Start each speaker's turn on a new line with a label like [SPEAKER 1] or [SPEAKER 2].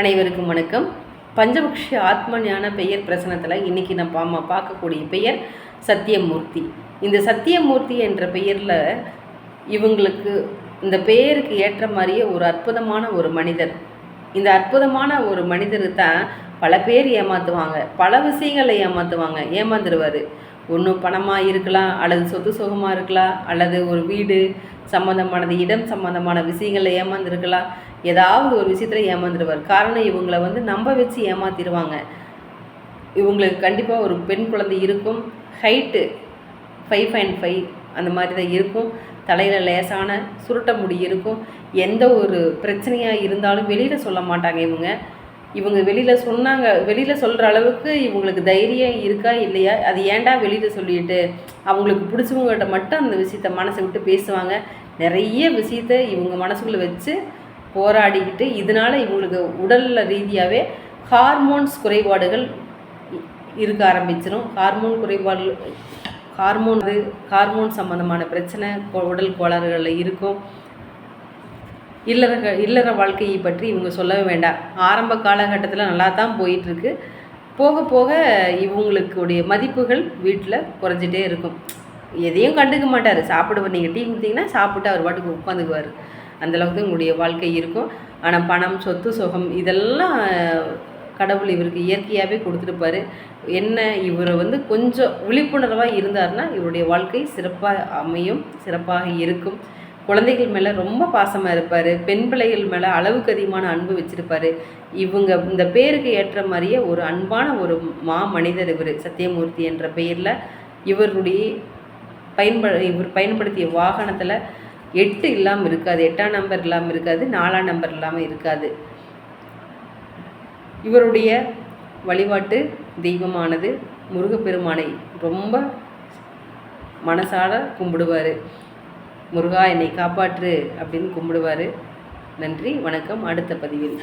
[SPEAKER 1] அனைவருக்கும் வணக்கம். பஞ்சபக்ஷ ஆத்ம ஞான பெயர் பிரசனத்தில் இன்றைக்கி நம்ம பார்க்கக்கூடிய பெயர் சத்தியமூர்த்தி. இந்த சத்தியமூர்த்தி என்ற பெயரில் இவங்களுக்கு இந்த பெயருக்கு ஏற்ற மாதிரியே ஒரு அற்புதமான ஒரு மனிதர். இந்த அற்புதமான ஒரு மனிதர் தான் பல பேர் ஏமாற்றுவாங்க பல விஷயங்களை ஏமாற்றுவாங்க ஏமாந்துருவார். ஒன்று பணமாக இருக்கலாம் அல்லது சொத்து சுகமாக இருக்கலாம் அல்லது ஒரு வீடு சம்மந்தமானது இடம் சம்மந்தமான விஷயங்களில் ஏமாந்துருக்கலாம். ஏதாவது ஒரு விஷயத்தில் ஏமாந்துருவார். காரணம் இவங்களை வந்து நம்ப வச்சு ஏமாத்திடுவாங்க இவங்களுக்கு கண்டிப்பாக ஒரு பெண் குழந்தை இருக்கும். ஹைட்டு ஃபைவ் பாயிண்ட் ஃபைவ் அந்த மாதிரி தான் இருக்கும். தலையில் லேசான சுருட்ட முடி இருக்கும். எந்த ஒரு பிரச்சனையாக இருந்தாலும் வெளியில் சொல்ல மாட்டாங்க இவங்க. இவங்க வெளியில் சொன்னாங்க வெளியில் சொல்கிற அளவுக்கு இவங்களுக்கு தைரியம் இருக்கா இல்லையா? அது ஏன்டா வெளியில் சொல்லிட்டு அவங்களுக்கு பிடிச்சவங்ககிட்ட மட்டும் அந்த விஷயத்த மனசை விட்டு பேசுவாங்க. நிறைய விஷயத்த இவங்க மனசுக்குள்ளே வச்சு போராடிக்கிட்டு இதனால் இவங்களுக்கு உடலில் ரீதியாகவே ஹார்மோன்ஸ் குறைபாடுகள் இருக்க ஆரம்பிச்சிடும் ஹார்மோன் குறைபாடு ஹார்மோன் ஹார்மோன் சம்மந்தமான பிரச்சனை உடல் கோளாறுகளில் இருக்கும். இல்லற இல்லற வாழ்க்கையை பற்றி இவங்க சொல்லவே வேண்டாம். ஆரம்ப காலகட்டத்தில் நல்லா தான் போயிட்டுருக்கு போக போக இவங்களுக்குடைய மதிப்புகள் வீட்டில் குறைஞ்சிட்டே இருக்கும். எதையும் கண்டுக்க மாட்டார். சாப்பிடுவார் நீங்கள் டீ கொடுத்தீங்கன்னா சாப்பிட்டு அவர் பாட்டுக்கு உட்காந்துக்குவார். அந்தளவுக்கு உங்களுடைய வாழ்க்கை இருக்கும். ஆனால் பணம் சொத்து சுகம் இதெல்லாம் கடவுள் இவருக்கு இயற்கையாகவே கொடுத்துருப்பாரு. என்ன இவரை வந்து கொஞ்சம் விழிப்புணர்வாக இருந்தார்னா இவருடைய வாழ்க்கை சிறப்பாக அமையும் சிறப்பாக இருக்கும். குழந்தைகள் மேலே ரொம்ப பாசமாக இருப்பார். பெண் பிள்ளைகள் மேலே அளவுக்கு அதிகமான அன்பு வச்சுருப்பார். இவங்க இந்த பேருக்கு ஏற்ற மாதிரியே ஒரு அன்பான ஒரு மா மனிதர் இவர். சத்தியமூர்த்தி என்ற பெயரில் இவருடைய பயன்படு இவர் பயன்படுத்திய வாகனத்தில் எட்டு இல்லாமல் இருக்காது. எட்டாம் நம்பர் இல்லாமல் இருக்காது. நாலாம் நம்பர் இல்லாமல் இருக்காது. இவருடைய வழிபாட்டு தெய்வமானது முருகப்பெருமானை ரொம்ப மனசார கும்பிடுவார். முருகா என்னை காப்பாற்று அப்படின்னு கும்பிடுவார். நன்றி வணக்கம். அடுத்த பதிவில்.